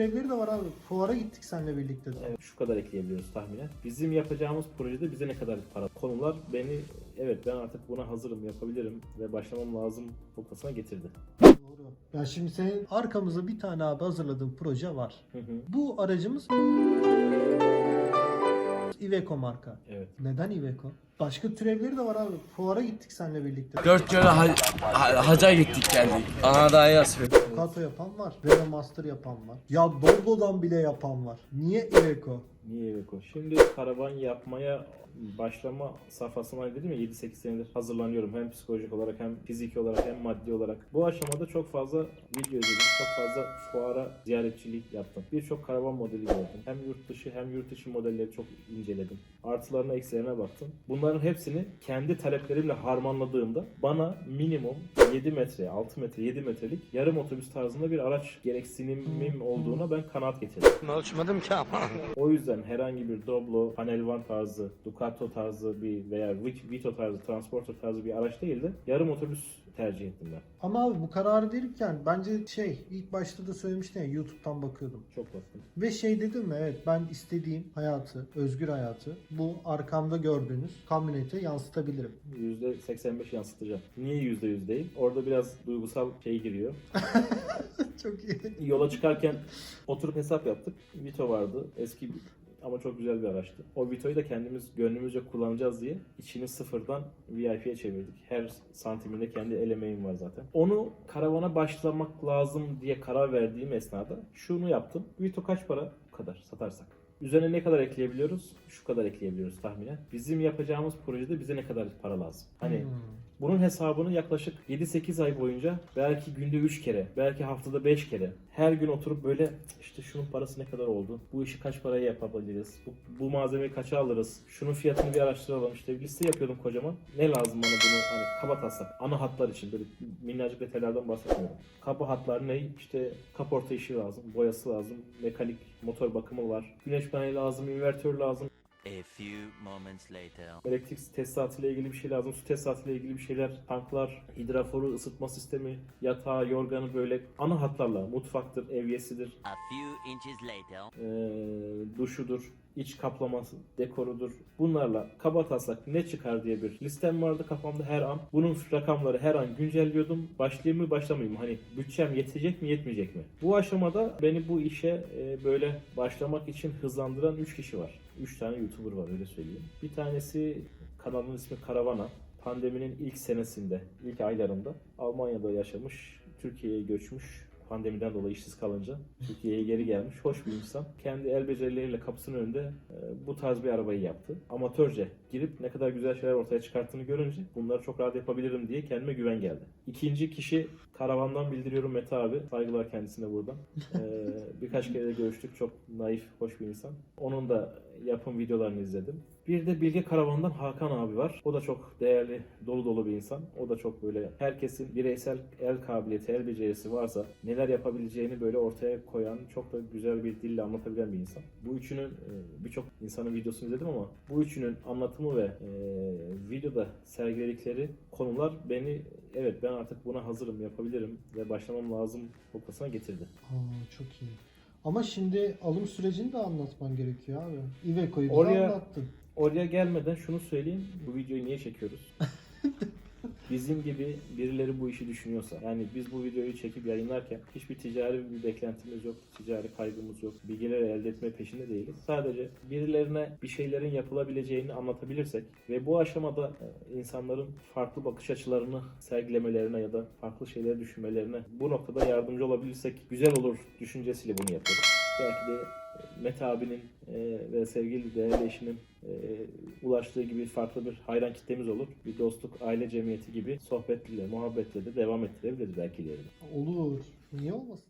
türevleri de var abi. Fuara gittik seninle birlikte de. Evet, şu kadar ekleyebiliyoruz tahminen. Bizim yapacağımız projede bize ne kadar para? Konular beni evet ben artık buna hazırım, yapabilirim ve başlamam lazım noktasına getirdi. Doğru. Ya şimdi senin arkamızda bir tane abi hazırladığın proje var. Hı hı. Bu aracımız Iveco marka. Evet. Neden Iveco? Başka türevleri de var abi. Fuara gittik seninle birlikte. Dört kere ha- ha- haca gittik geldik. Ana daha yazıyor. Kato yapan var. Velo Master yapan var. Ya Volvo'dan bile yapan var. Niye Iveco? Niye Iveco? Şimdi karavan yapmaya başlama safhasına dedim ya 7-8 senedir hazırlanıyorum. Hem psikolojik olarak hem fiziki olarak hem maddi olarak. Bu aşamada çok fazla video izledim. Çok fazla fuara ziyaretçilik yaptım. Birçok karavan modeli gördüm. Hem yurt dışı hem yurt içi modelleri çok inceledim. Artılarına eksilerine baktım. Bunların hepsini kendi taleplerimle harmanladığımda bana minimum 7 metre, 6 metre, 7 metrelik yarım otobüs tarzında bir araç gereksinimim olduğuna ben kanaat getirdim. Ölçmedim ki ama. O yüzden herhangi bir Doblo, Panel Van tarzı, Ducato tarzı bir veya Vit- Vito tarzı, Transporter tarzı bir araç değil de yarım otobüs tercih ettim ben. Ama abi bu kararı verirken bence şey ilk başta da söylemiştin ya YouTube'dan bakıyordum. Çok baktım. Ve şey dedim mi evet ben istediğim hayatı, özgür hayatı bu arkamda gördüğünüz kamyonete yansıtabilirim. %85 yansıtacağım. Niye %100 değil? Orada biraz duygusal şey giriyor. Çok iyi. Yola çıkarken oturup hesap yaptık. Vito vardı. Eski bir ama çok güzel bir araçtı. O Vito'yu da kendimiz gönlümüzce kullanacağız diye içini sıfırdan VIP'ye çevirdik. Her santiminde kendi el emeğim var zaten. Onu karavana başlamak lazım diye karar verdiğim esnada şunu yaptım. Vito kaç para? Bu kadar satarsak. Üzerine ne kadar ekleyebiliyoruz? Şu kadar ekleyebiliyoruz tahminen. Bizim yapacağımız projede bize ne kadar para lazım? Hani Hmm. Bunun hesabını yaklaşık 7-8 ay boyunca belki günde 3 kere, belki haftada 5 kere her gün oturup böyle işte şunun parası ne kadar oldu? Bu işi kaç paraya yapabiliriz? Bu, bu malzemeyi kaça alırız? Şunun fiyatını bir araştıralım. İşte bir liste yapıyordum kocaman. Ne lazım bana bunu hani kaba taslak. Ana hatlar için böyle minnacık detaylardan bahsetmiyorum. Kaba hatlar ne? İşte kaporta işi lazım, boyası lazım, mekanik motor bakımı var. Güneş paneli lazım, invertör lazım. A few moments later. Elektrik tesisatıyla ilgili bir şey lazım. Su tesisatıyla ilgili bir şeyler. Tanklar, hidraforu, ısıtma sistemi, yatağı, yorganı böyle ana hatlarla. Mutfaktır, evyesidir, A few inches later. eee, duşudur, iç kaplaması, dekorudur. Bunlarla kaba taslak ne çıkar diye bir listem vardı kafamda her an. Bunun rakamları her an güncelliyordum. Başlayayım mı başlamayayım mı? Hani bütçem yetecek mi yetmeyecek mi? Bu aşamada beni bu işe e, böyle başlamak için hızlandıran 3 kişi var. 3 tane YouTuber var öyle söyleyeyim. Bir tanesi kanalın ismi Karavana. Pandeminin ilk senesinde, ilk aylarında Almanya'da yaşamış, Türkiye'ye göçmüş, pandemiden dolayı işsiz kalınca Türkiye'ye geri gelmiş. Hoş bir insan. Kendi el becerileriyle kapısının önünde e, bu tarz bir arabayı yaptı. Amatörce girip ne kadar güzel şeyler ortaya çıkarttığını görünce bunları çok rahat yapabilirim diye kendime güven geldi. İkinci kişi karavandan bildiriyorum Mete abi. Saygılar kendisine buradan. E, birkaç kere de görüştük. Çok naif, hoş bir insan. Onun da yapım videolarını izledim. Bir de Bilge Karavan'dan Hakan abi var. O da çok değerli, dolu dolu bir insan. O da çok böyle herkesin bireysel el kabiliyeti, el becerisi varsa neler yapabileceğini böyle ortaya koyan, çok da güzel bir dille anlatabilen bir insan. Bu üçünün e, birçok insanın videosunu izledim ama bu üçünün anlatımı ve e, videoda sergiledikleri konular beni evet ben artık buna hazırım, yapabilirim ve başlamam lazım noktasına getirdi. Aa, çok iyi. Ama şimdi alım sürecini de anlatman gerekiyor abi. Iveco'yu bize Oraya- anlattın. Oraya gelmeden şunu söyleyeyim. Bu videoyu niye çekiyoruz? Bizim gibi birileri bu işi düşünüyorsa, yani biz bu videoyu çekip yayınlarken hiçbir ticari bir beklentimiz yok, ticari kaygımız yok, bilgileri elde etme peşinde değiliz. Sadece birilerine bir şeylerin yapılabileceğini anlatabilirsek ve bu aşamada e, insanların farklı bakış açılarını sergilemelerine ya da farklı şeyleri düşünmelerine bu noktada yardımcı olabilirsek güzel olur düşüncesiyle bunu yapıyoruz. Belki de Mete abinin e, ve sevgili değerli eşinin e, ulaştığı gibi farklı bir hayran kitlemiz olur. Bir dostluk, aile cemiyeti gibi sohbetle, muhabbetle de devam ettirebiliriz belki ileride. Olur. Niye olmasın